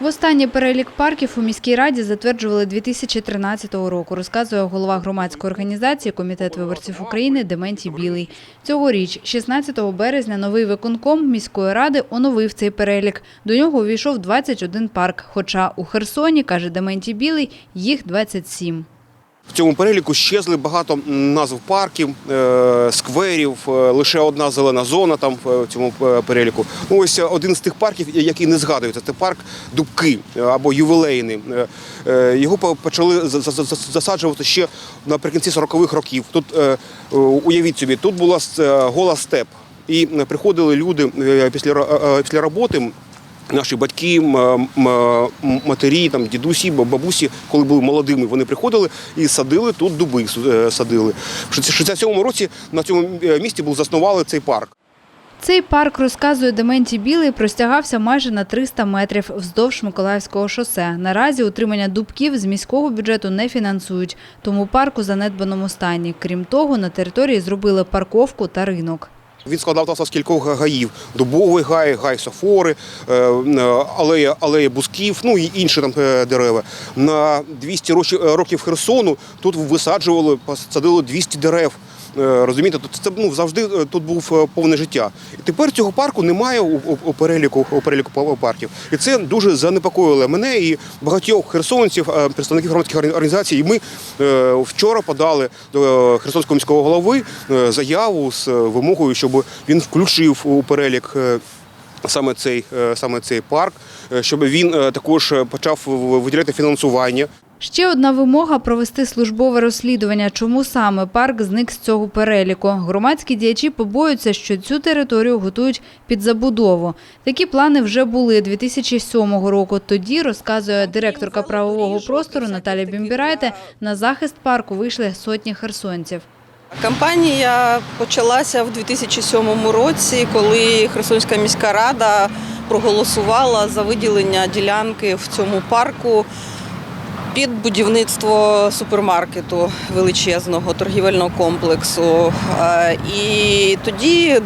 Востаннє перелік парків у міській раді затверджували 2013 року, розказує голова громадської організації Комітет виборців України Дементій Білий. Цьогоріч, 16 березня, новий виконком міської ради оновив цей перелік. До нього увійшов 21 парк, хоча у Херсоні, каже Дементій Білий, їх 27. В цьому переліку щезли багато назв парків, е, скверів, е, лише одна зелена зона там в цьому е, переліку. Ну, ось один з тих парків, який не згадується, це парк Дубки або ювілейний. Його почали за- за- за- засаджувати ще наприкінці 40-х років. Тут уявіть собі, тут була гола степ. І приходили люди після роботи. Наші батьки, матері, там дідусі, баб- бабусі, коли були молодими, вони приходили і садили тут дуби. е, Садили. В 67-му році на цьому е, місці був заснували цей парк. Цей парк, розказує Дементій Білий, простягався майже на 300 метрів вздовж Миколаївського шосе. Наразі утримання дубків з міського бюджету не фінансують, тому парк у занедбаному стані. Крім того, на території зробили парковку та ринок. Він складався з кількох гаїв: дубовий гай, гай софори, е, е, алея, алея бусків, ну і інші там е, дерева. На 200 рочі- е, років Херсону тут висаджували, посадили 200 дерев. Е, Розумієте, тут це ну завжди е, тут був е, повне життя. І тепер цього парку немає у, у, у переліку у переліку парків. І це дуже занепокоїло мене і багатьох херсонців, представників громадських організацій. І ми вчора подали до Херсонського міського голови заяву з вимогою, щоб він включив у перелік. Саме цей, саме цей парк, щоб він також почав виділяти фінансування. Ще одна вимога – провести службове розслідування, чому саме парк зник з цього переліку. Громадські діячі побоюються, що цю територію готують під забудову. Такі плани вже були 2007 року. Тоді, розказує директорка правового простору Наталя Бімбірайте, на захист парку вийшли сотні херсонців. Кампанія почалася в 2007 році, коли Херсонська міська рада проголосувала за виділення ділянки в цьому парку під будівництво супермаркету величезного торгівельного комплексу. Е, І тоді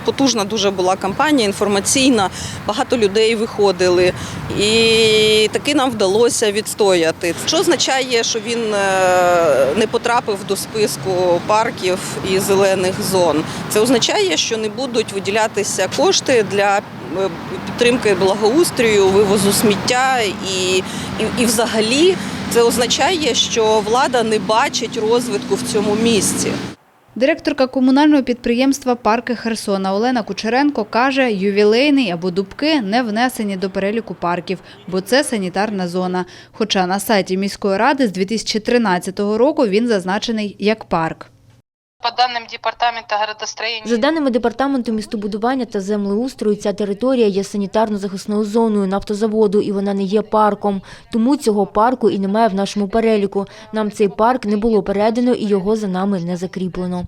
потужна дуже була кампанія інформаційна, багато людей виходили. І таки нам вдалося відстояти. Що означає, що він е, не потрапив до списку парків і зелених зон? Це означає, що не будуть виділятися кошти для е, підтримки благоустрою, вивозу сміття і, і, і взагалі це означає, що влада не бачить розвитку в цьому місці. Директорка комунального підприємства «Парки Херсона» Олена Кучеренко каже, ювілейний або дубки не внесені до переліку парків, бо це санітарна зона. Хоча на сайті міської ради з 2013 року він зазначений як парк. По даним Департамента градостроєння За даними департаменту містобудування та землеустрою, ця територія є санітарно-захисною зоною нафтозаводу і вона не є парком. Тому цього парку і немає в нашому переліку. Нам цей парк не було передано і його за нами не закріплено.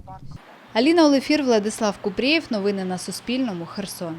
Аліна Олефір, Владислав Купрієв. Новини на Суспільному. Херсон.